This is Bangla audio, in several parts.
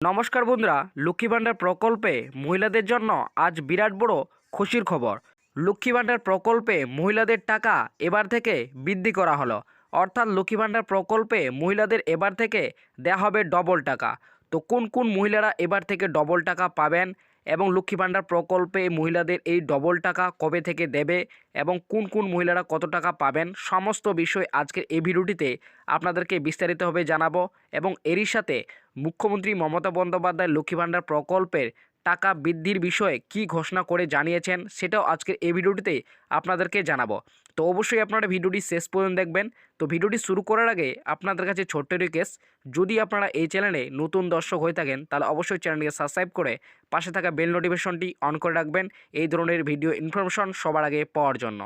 নমস্কার বন্ধুরা, লক্ষ্মী ভাণ্ডার প্রকল্পে মহিলাদের জন্য আজ বিরাট বড় খুশির খবর। লক্ষ্মী ভাণ্ডার প্রকল্পে মহিলাদের টাকা এবার থেকে বৃদ্ধি করা হলো। অর্থাৎ লক্ষ্মী ভাণ্ডার প্রকল্পে মহিলাদের এবার থেকে দেওয়া হবে ডবল টাকা। তো কোন কোন মহিলারা এবার থেকে ডবল টাকা পাবেন এবং লক্ষ্মী ভাণ্ডার প্রকল্পে মহিলাদের এই ডবল টাকা কবে থেকে দেবে এবং কোন কোন মহিলারা কত টাকা পাবেন, সমস্ত বিষয় আজকের এই ভিডিওটিতে আপনাদেরকে বিস্তারিতভাবে জানাব এবং এরই সাথে মুখ্যমন্ত্রী মমতা বন্দ্যোপাধ্যায় লক্ষ্মী ভাণ্ডার প্রকল্পের টাকা বৃদ্ধির বিষয়ে কি ঘোষণা করে জানিয়েছেন সেটাও আজকের এই ভিডিওটিতে আপনাদেরকে জানাব। তো অবশ্যই আপনারা ভিডিওটি শেষ পর্যন্ত দেখবেন। তো ভিডিওটি শুরু করার আগে আপনাদের কাছে ছোট্ট রিকোয়েস্ট যদি আপনারা এই চ্যানেলে নতুন দর্শক হয়ে থাকেন, তাহলে অবশ্যই চ্যানেলটিকে সাবস্ক্রাইব করে পাশে থাকা বেল নোটিফিকেশনটি অন করে রাখবেন। এই ধরনের ভিডিও ইনফরমেশন সবার আগে পাওয়ার জন্য।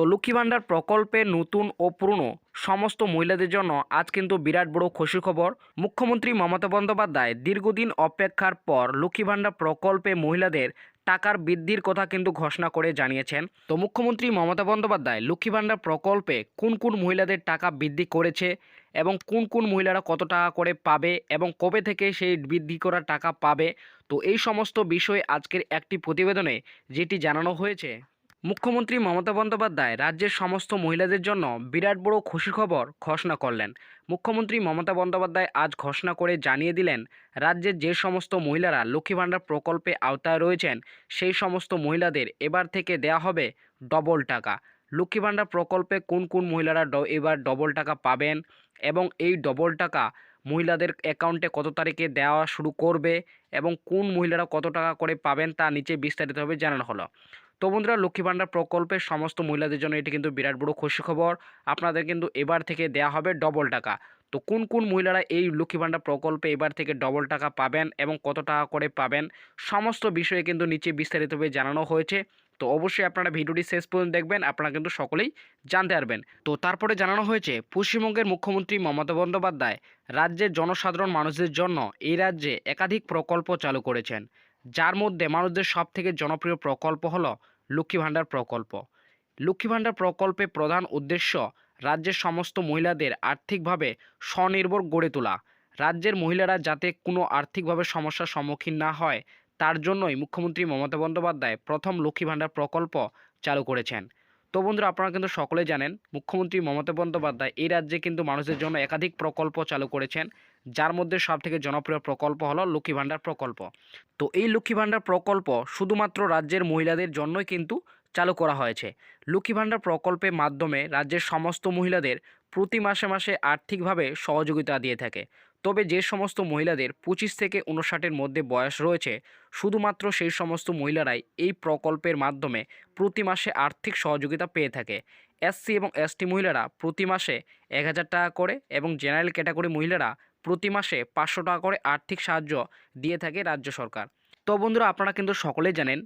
তো লক্ষ্মী ভাণ্ডার প্রকল্পে নতুন ও পুরনো সমস্ত মহিলাদের জন্য আজ কিন্তু বিরাট বড় খুশির খবর। মুখ্যমন্ত্রী মমতা বন্দ্যোপাধ্যায় দীর্ঘদিন অপেক্ষার পর লক্ষ্মী ভাণ্ডার প্রকল্পে মহিলাদের টাকার বৃদ্ধির কথা কিন্তু ঘোষণা করে জানিয়েছেন। তো মুখ্যমন্ত্রী মমতা বন্দ্যোপাধ্যায় লক্ষ্মী ভাণ্ডার প্রকল্পে কোন কোন মহিলাদের টাকা বৃদ্ধি করেছে এবং কোন কোন মহিলারা কত টাকা করে পাবে এবং কবে থেকে সেই বৃদ্ধি করা টাকা পাবে? তো এই সমস্ত বিষয়ে আজকের একটি প্রতিবেদনে যেটি জানানো হয়েছে। মুখ্যমন্ত্রী মমতা বন্দ্যোপাধ্যায় রাজ্যের সমস্ত মহিলাদের জন্য বিরাট বড় খুশি খবর ঘোষণা করলেন। মুখ্যমন্ত্রী মমতা বন্দ্যোপাধ্যায় আজ ঘোষণা করে জানিয়ে দিলেন, রাজ্যের যে সমস্ত মহিলারা লক্ষ্মী ভাণ্ডার প্রকল্পে আওতায় রয়েছেন, সেই সমস্ত মহিলাদের এবার থেকে দেয়া হবে ডবল টাকা। লক্ষ্মী ভাণ্ডার প্রকল্পে কোন কোন মহিলারা এবার ডবল টাকা পাবেন এবং এই ডবল টাকা মহিলাদের অ্যাকাউন্টে কত তারিখে দেওয়া শুরু করবে এবং কোন মহিলারা কত টাকা করে পাবেন তা নিচে বিস্তারিতভাবে জানানো হলো। তো বন্ধুরা লক্ষ্মী ভাণ্ডার প্রকল্পের সমস্ত মহিলাদের জন্য এটি কিন্তু বিরাট বড় খুশি খবর আপনাদের কিন্তু এবার থেকে দেয়া হবে ডবল টাকা। তো কোন কোন মহিলারা এই লক্ষ্মী ভাণ্ডার প্রকল্পে এবার থেকে ডবল টাকা পাবেন এবং কত টাকা করে পাবেন, সমস্ত বিষয়ে কিন্তু নিচে বিস্তারিতভাবে জানানো হয়েছে। তো অবশ্যই আপনারা ভিডিওটি শেষ পর্যন্ত দেখবেন, আপনারা কিন্তু সকলেই জানতে পারবেন। তো তারপরে জানানো হয়েছে, পশ্চিমবঙ্গের মুখ্যমন্ত্রী মমতা বন্দ্যোপাধ্যায় রাজ্যের জনসাধারণ মানুষদের জন্য এই রাজ্যে একাধিক প্রকল্প চালু করেছেন। যার মধ্যে মানুষদের সবথেকে জনপ্রিয় প্রকল্প হলো লক্ষ্মী ভাণ্ডার প্রকল্প। লক্ষ্মী ভাণ্ডার প্রকল্পে প্রধান উদ্দেশ্য রাজ্যের সমস্ত মহিলাদের আর্থিকভাবে স্বনির্ভর গড়ে তোলা। রাজ্যের মহিলারা যাতে কোনো আর্থিকভাবে সমস্যার সম্মুখীন না হয়, তার জন্যই মুখ্যমন্ত্রী মমতা বন্দ্যোপাধ্যায় প্রথম লক্ষ্মী ভাণ্ডার প্রকল্প চালু করেছেন। তো বন্ধুরা, আপনারা কিন্তু সকলে জানেন, মুখ্যমন্ত্রী মমতা বন্দ্যোপাধ্যায় এই রাজ্যে কিন্তু মানুষের জন্য একাধিক প্রকল্প চালু করেছেন, যার মধ্যে সবথেকে জনপ্রিয় প্রকল্প হলো লক্ষ্মী ভাণ্ডার প্রকল্প। তো এই লক্ষ্মী ভাণ্ডার প্রকল্প শুধুমাত্র রাজ্যের মহিলাদের জন্যই কিন্তু চালু করা হয়েছে। লক্ষ্মী ভাণ্ডার প্রকল্পের মাধ্যমে রাজ্যের সমস্ত মহিলাদের প্রতি মাসে মাসে আর্থিকভাবে সহযোগিতা দিয়ে থাকে। তবে যে সমস্ত মহিলাদের পঁচিশ থেকে উনষাটের মধ্যে বয়স রয়েছে, শুধুমাত্র সেই সমস্ত মহিলারাই এই প্রকল্পের মাধ্যমে প্রতি মাসে আর্থিক সহযোগিতা পেয়ে থাকে। এসসি এবং এসটি মহিলারা প্রতি মাসে এক হাজার টাকা করে এবং জেনারেল ক্যাটাগরি মহিলারা প্রতি মাসে পাঁচশো টাকা করে আর্থিক সাহায্য দিয়ে থাকে রাজ্য সরকার। তো বন্ধুরা, আপনারা কিন্তু সকলেই জানেন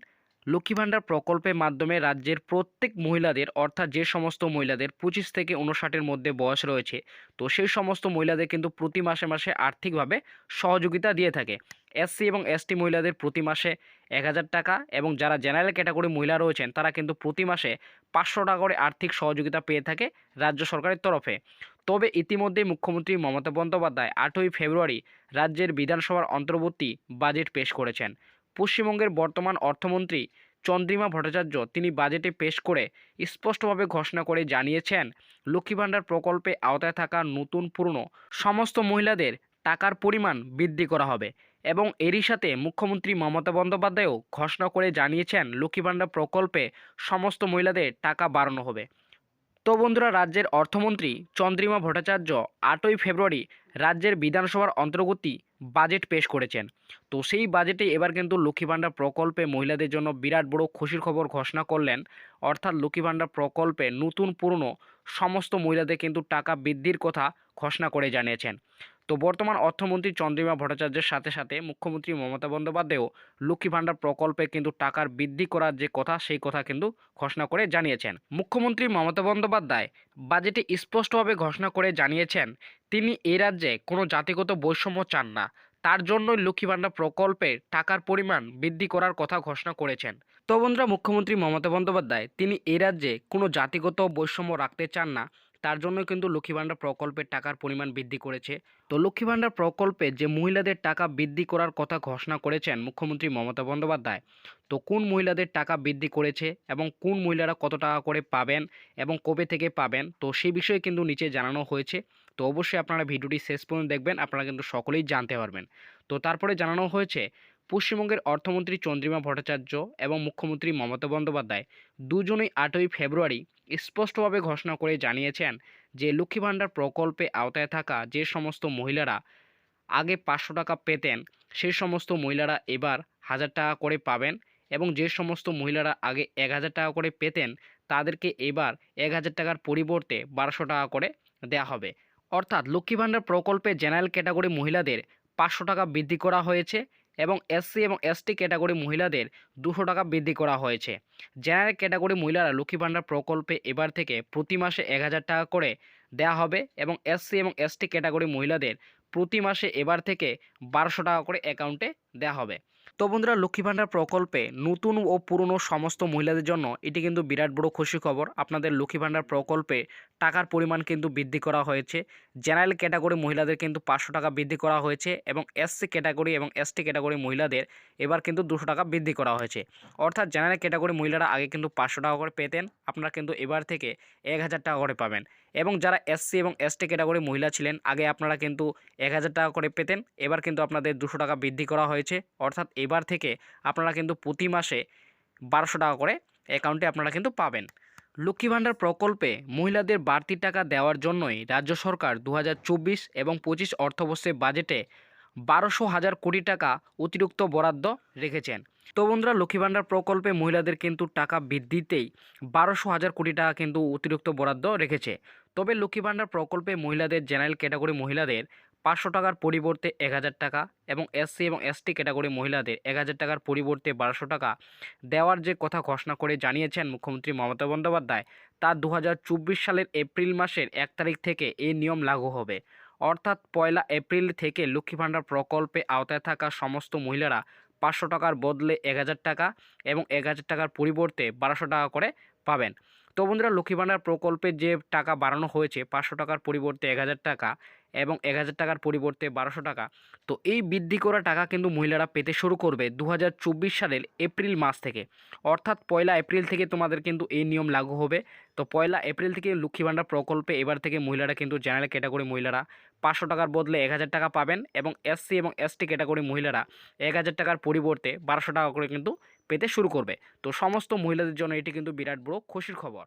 লক্ষ্মী ভাণ্ডার প্রকল্পের মাধ্যমে রাজ্যের প্রত্যেক মহিলাদের, অর্থাৎ যে সমস্ত মহিলাদের পঁচিশ থেকে উনষাটের মধ্যে বয়স রয়েছে, তো সেই সমস্ত মহিলাদের কিন্তু প্রতি মাসে মাসে আর্থিকভাবে সহযোগিতা দিয়ে থাকে। এসসি এবং এসটি মহিলাদের প্রতি মাসে এক হাজার টাকা এবং যারা জেনারেল ক্যাটাগরি মহিলা রয়েছেন, তারা কিন্তু প্রতি মাসে পাঁচশো টাকা করে আর্থিক সহযোগিতা পেয়ে থাকে রাজ্য সরকারের তরফে। তবে ইতিমধ্যে মুখ্যমন্ত্রী মমতা বন্দ্যোপাধ্যায় আটই ফেব্রুয়ারি রাজ্যের বিধানসভার অন্তর্বর্তী বাজেট পেশ করেছেন। পশ্চিমবঙ্গের বর্তমান অর্থমন্ত্রী চন্দ্রিমা ভট্টাচার্য তিনি বাজেটে পেশ করে স্পষ্টভাবে ঘোষণা করে জানিয়েছেন, লক্ষ্মী ভাণ্ডার প্রকল্পে আওতায় থাকা নতুন পুরনো সমস্ত মহিলাদের টাকার পরিমাণ বৃদ্ধি করা হবে এবং এরই সাথে মুখ্যমন্ত্রী মমতা বন্দ্যোপাধ্যায়ও ঘোষণা করে জানিয়েছেন, লক্ষ্মী ভাণ্ডার প্রকল্পে সমস্ত মহিলাদের টাকা বাড়ানো হবে। তো বন্ধুরা, রাজ্যের অর্থমন্ত্রী চন্দ্রিমা ভট্টাচার্য আটই ফেব্রুয়ারি রাজ্যের বিধানসভার অন্তর্গতি বাজেট পেশ করেছেন। তো সেই বাজেটে এবার কিন্তু লক্ষ্মী ভাণ্ডার প্রকল্পে মহিলাদের জন্য বিরাট বড় খুশির খবর ঘোষণা করলেন। অর্থাৎ লক্ষ্মী ভাণ্ডার প্রকল্পে নতুন পুরনো সমস্ত মহিলাদের কিন্তু টাকা বৃদ্ধির কথা ঘোষণা করে জানিয়েছেন। তো বর্তমান অর্থমন্ত্রী চন্দ্রিমা ভট্টাচার্যের সাথে সাথে মুখ্যমন্ত্রী মমতা বন্দ্যোপাধ্যায়ও লক্ষ্মী ভাণ্ডার প্রকল্পে কিন্তু টাকার বৃদ্ধি করার যে কথা, সেই কথা কিন্তু ঘোষণা করে জানিয়েছেন। মুখ্যমন্ত্রী মমতা বন্দ্যোপাধ্যায় বাজেটে স্পষ্টভাবে ঘোষণা করে জানিয়েছেন, তিনি এ রাজ্যে কোনো জাতিগত বৈষম্য চান না। তার জন্যই লক্ষ্মী ভাণ্ডার প্রকল্পে টাকার পরিমাণ বৃদ্ধি করার কথা ঘোষণা করেছেন। তো বন্ধুরা, মুখ্যমন্ত্রী মমতা বন্দ্যোপাধ্যায়, তিনি এ রাজ্যে কোনো জাতিগত বৈষম্য রাখতে চান না। তার জন্য কিন্তু লক্ষ্মী ভাণ্ডার প্রকল্পের টাকার পরিমাণ বৃদ্ধি করেছে। তো লক্ষ্মী ভাণ্ডার প্রকল্পে যে মহিলাদের টাকা বৃদ্ধি করার কথা ঘোষণা করেছেন মুখ্যমন্ত্রী মমতা বন্দ্যোপাধ্যায়, তো কোন মহিলাদের টাকা বৃদ্ধি করেছে এবং কোন মহিলারা কত টাকা করে পাবেন এবং কবে থেকে পাবেন, তো সেই বিষয়ে কিন্তু নিচে জানানো হয়েছে। তো অবশ্যই আপনারা ভিডিওটি শেষ পর্যন্ত দেখবেন, আপনারা কিন্তু সকলেই জানতে পারবেন। তো তারপরে জানানো হয়েছে পশ্চিমবঙ্গের অর্থমন্ত্রী চন্দ্রিমা ভট্টাচার্য এবং মুখ্যমন্ত্রী মমতা বন্দ্যোপাধ্যায় দুজনেই আটই ফেব্রুয়ারি স্পষ্টভাবে ঘোষণা করে জানিয়েছেন যে লক্ষ্মী ভাণ্ডার প্রকল্পে আওতায় থাকা যে সমস্ত মহিলারা আগে পাঁচশো টাকা পেতেন সেই সমস্ত মহিলারা এবার হাজার টাকা করে পাবেন এবং যে সমস্ত মহিলারা আগে এক হাজার টাকা করে পেতেন, তাদেরকে এবার এক হাজার টাকার পরিবর্তে বারোশো টাকা করে দেওয়া হবে। অর্থাৎ লক্ষ্মী ভাণ্ডার প্রকল্পে জেনারেল ক্যাটাগরি মহিলাদের পাঁচশো টাকা বৃদ্ধি করা হয়েছে এবং এসসি এবং এসটি ক্যাটাগরি মহিলাদের দুশো টাকা বৃদ্ধি করা হয়েছে। জেনারেল ক্যাটাগরি মহিলারা লক্ষ্মী ভাণ্ডার প্রকল্পে এবার থেকে প্রতি মাসে এক হাজার টাকা করে দেয়া হবে এবং এসসি এবং এসটি ক্যাটাগরি মহিলাদের প্রতি মাসে এবার থেকে বারোশো টাকা করে অ্যাকাউন্টে দেয়া হবে। তো বন্ধুরা লক্ষ্মী ভাণ্ডার প্রকল্পে নতুন ও পুরনো সমস্ত মহিলাদের জন্য এটি কিন্তু বিরাট বড় খুশি খবর। আপনাদের লক্ষ্মী ভাণ্ডার প্রকল্পে টাকার পরিমাণ কিন্তু বৃদ্ধি করা হয়েছে। জেনারেল ক্যাটাগরি মহিলাদের কিন্তু পাঁচশো টাকা বৃদ্ধি করা হয়েছে এবং এসসি ক্যাটাগরি এবং এসটি ক্যাটাগরি মহিলাদের এবার কিন্তু দুশো টাকা বৃদ্ধি করা হয়েছে। অর্থাৎ জেনারেল ক্যাটাগরি মহিলারা আগে কিন্তু পাঁচশো টাকা করে পেতেন, আপনারা কিন্তু এবার থেকে এক হাজার টাকা করে পাবেন। এবং যারা এসসি এবং এসটি ক্যাটাগরি মহিলা ছিলেন, আগে আপনারা কিন্তু এক হাজার টাকা করে পেতেন। এবার কিন্তু আপনাদের দুশো টাকা বৃদ্ধি করা হয়েছে। অর্থাৎ এবার থেকে আপনারা কিন্তু প্রতি মাসে বারোশো টাকা করে অ্যাকাউন্টে আপনারা কিন্তু পাবেন। লক্ষ্মী ভাণ্ডার প্রকল্পে মহিলাদের বাড়তি টাকা দেওয়ার জন্যই রাজ্য সরকার দু হাজার চব্বিশ এবং পঁচিশ অর্থবর্ষের বাজেটে বারোশো হাজার কোটি টাকা অতিরিক্ত বরাদ্দ রেখেছেন। তো বন্ধুরা, লক্ষ্মী ভাণ্ডার প্রকল্পে মহিলাদের কিন্তু টাকা বৃদ্ধিতেই বারোশো হাজার কোটি টাকা কিন্তু অতিরিক্ত বরাদ্দ রেখেছে। তবে লক্ষ্মী ভাণ্ডার প্রকল্পে মহিলাদের জেনারেল ক্যাটাগরি মহিলাদের পাঁচশো টাকার পরিবর্তে এক হাজার টাকা এবং এসসি এবং এসটি ক্যাটাগরি মহিলাদের এক হাজার টাকার পরিবর্তে বারোশো টাকা দেওয়ার যে কথা ঘোষণা করে জানিয়েছেন মুখ্যমন্ত্রী মমতা বন্দ্যোপাধ্যায়, তা দু হাজার চব্বিশ সালের এপ্রিল মাসের এক তারিখ থেকে এই নিয়ম লাগু হবে। অর্থাৎ পয়লা এপ্রিল থেকে লক্ষ্মী ভাণ্ডার প্রকল্পে আওতায় থাকা সমস্ত মহিলারা পাঁচশো টাকার বদলে এক হাজার টাকা এবং এক হাজার টাকার পরিবর্তে বারোশো টাকা করে পাবেন। তো বন্ধুরা লক্ষ্মী ভাণ্ডার প্রকল্পে যে টাকা বাড়ানো হয়েছে, পাঁচশো টাকার পরিবর্তে এক হাজার টাকা এবং এক হাজার টাকার পরিবর্তে বারোশো টাকা। তো এই বৃদ্ধি করা টাকা কিন্তু মহিলারা পেতে শুরু করবে দু হাজার চব্বিশ সালের এপ্রিল মাস থেকে। অর্থাৎ পয়লা এপ্রিল থেকে তোমাদের কিন্তু এই নিয়ম লাগু হবে। তো পয়লা এপ্রিল থেকে লক্ষ্মী ভাণ্ডার প্রকল্পে এবার থেকে মহিলারা কিন্তু জেনারেল ক্যাটাগরি মহিলারা পাঁচশো টাকার বদলে এক হাজার টাকা পাবেন এবং এসসি এবং এসটি ক্যাটাগরি মহিলারা এক হাজার টাকার পরিবর্তে বারোশো টাকা করে কিন্তু পেতে শুরু করবে। তো সমস্ত মহিলাদের জন্য এটি কিন্তু বিরাট বড় খুশির খবর।